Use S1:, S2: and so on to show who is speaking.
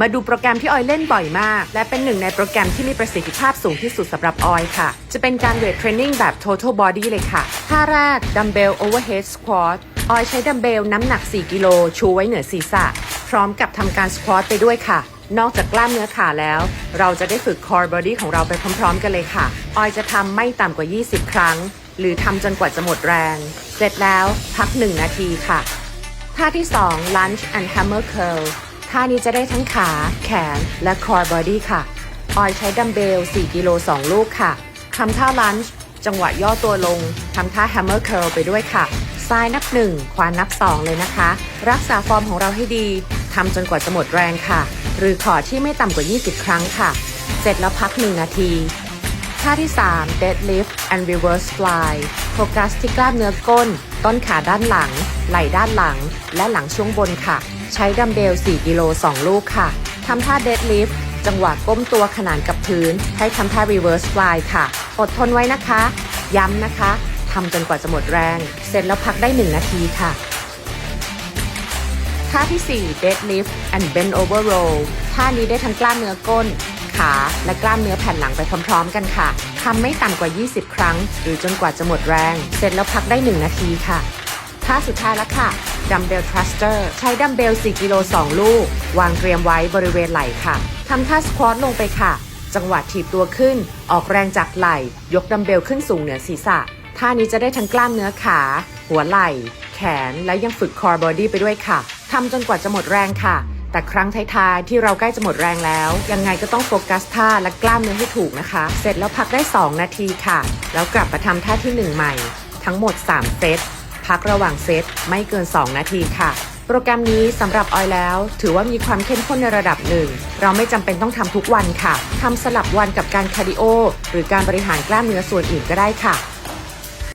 S1: มาดูโปรแกรมที่ออยเล่นบ่อยมาก และเป็นหนึ่งในโปรแกรมที่มีประสิทธิภาพสูงที่สุดสำหรับออยค่ะ จะเป็นการเวทเทรนนิ่งแบบ total body เลยค่ะท่าแรกดัมเบล overhead squat ออยใช้ดัมเบลน้ำหนัก 4 กิโลชูไว้เหนือศีรษะ พร้อมกับทำการสควอตไปด้วยค่ะ นอกจากกล้ามเนื้อขาแล้ว เราจะได้ฝึก core body ของเราไปพร้อม ๆ กันเลยค่ะ ออยจะทำไม่ต่ำกว่า 20 ครั้ง หรือทำจนกว่าจะหมดแรง เสร็จแล้วพัก 1 นาทีค่ะ ท่าที่ 2 lunge and hammer curl ท่านี้จะได้ทั้งขา แขน และ core body ค่ะ ออยใช้ดัมเบล 4 กิโล 2 ลูกค่ะ ทำท่า lunge จังหวะย่อตัวลง ทำท่า hammer curl ไปด้วยค่ะ ซ้ายนับ 1 ขวานับ 2 เลยนะคะ รักษาฟอร์มของเราให้ดี ทำจนกว่าจะหมดแรงค่ะ หรือขอที่ไม่ต่ำกว่า 20 ครั้งค่ะ เสร็จแล้วพัก 1 นาทีท่าที่ 3 deadlift and reverse fly โฟกัสที่กล้ามเนื้อก้น ต้นขาด้านหลัง ไหล่ด้านหลัง และหลังช่วงบนค่ะ ใช้ดัมเบล 4 กิโล 2 ลูกค่ะ ทำท่า deadlift จังหวะก้มตัวขนานกับพื้น ให้ทำท่า reverse fly ค่ะ อดทนไว้นะคะ ย้ำนะคะ ทำจนกว่าจะหมดแรง เสร็จแล้วพักได้ 1 นาทีค่ะ ท่าที่ 4 deadlift and bend over row ท่านี้ได้ทั้งกล้ามเนื้อก้น ขาและกล้ามเนื้อแผ่นหลังไปพร้อมๆ กันค่ะทำไม่ต่ำกว่า 20 ครั้ง หรือจนกว่าจะหมดแรง เสร็จแล้วพักได้ 1 นาทีค่ะาสุดท้ายแล้วค่ะดัมเบลทรัสเตอร์ใช้ดัมเบล 4 กิโล 2 ลูก วางเตรียมไว้บริเวณไหล่ค่ะทำท่าสควอตลงไปค่ะ จังหวะถีบตัวขึ้น ออกแรงจากไหล่ ยกดัมเบลขึ้นสูงเหนือศีรษะ ท่านี้จะได้ทั้งกล้ามเนื้อขา หัวไหล่ แขน และยังฝึก core body ไปด้วยค่ะทำจนกว่าจะหมดแรงค่ะ แต่ครั้งท้ายๆที่เราใกล้จะหมดแรงแล้ว ยังไงก็ต้องโฟกัสท่าและกล้ามเนื้อให้ถูกนะคะ เสร็จแล้วพักได้ 2 นาทีค่ะ แล้วกลับมาทำท่าที่ 1 ใหม่ ทั้งหมด 3 เซต พักระหว่างเซตไม่เกิน 2 นาทีค่ะ โปรแกรมนี้สำหรับออยแล้ว ถือว่ามีความเข้มข้นในระดับหนึ่ง เราไม่จำเป็นต้องทำทุกวันค่ะทำสลับวันกับการคาร์ดิโอ หรือการบริหารกล้ามเนื้อส่วนอื่นก็ได้ค่ะ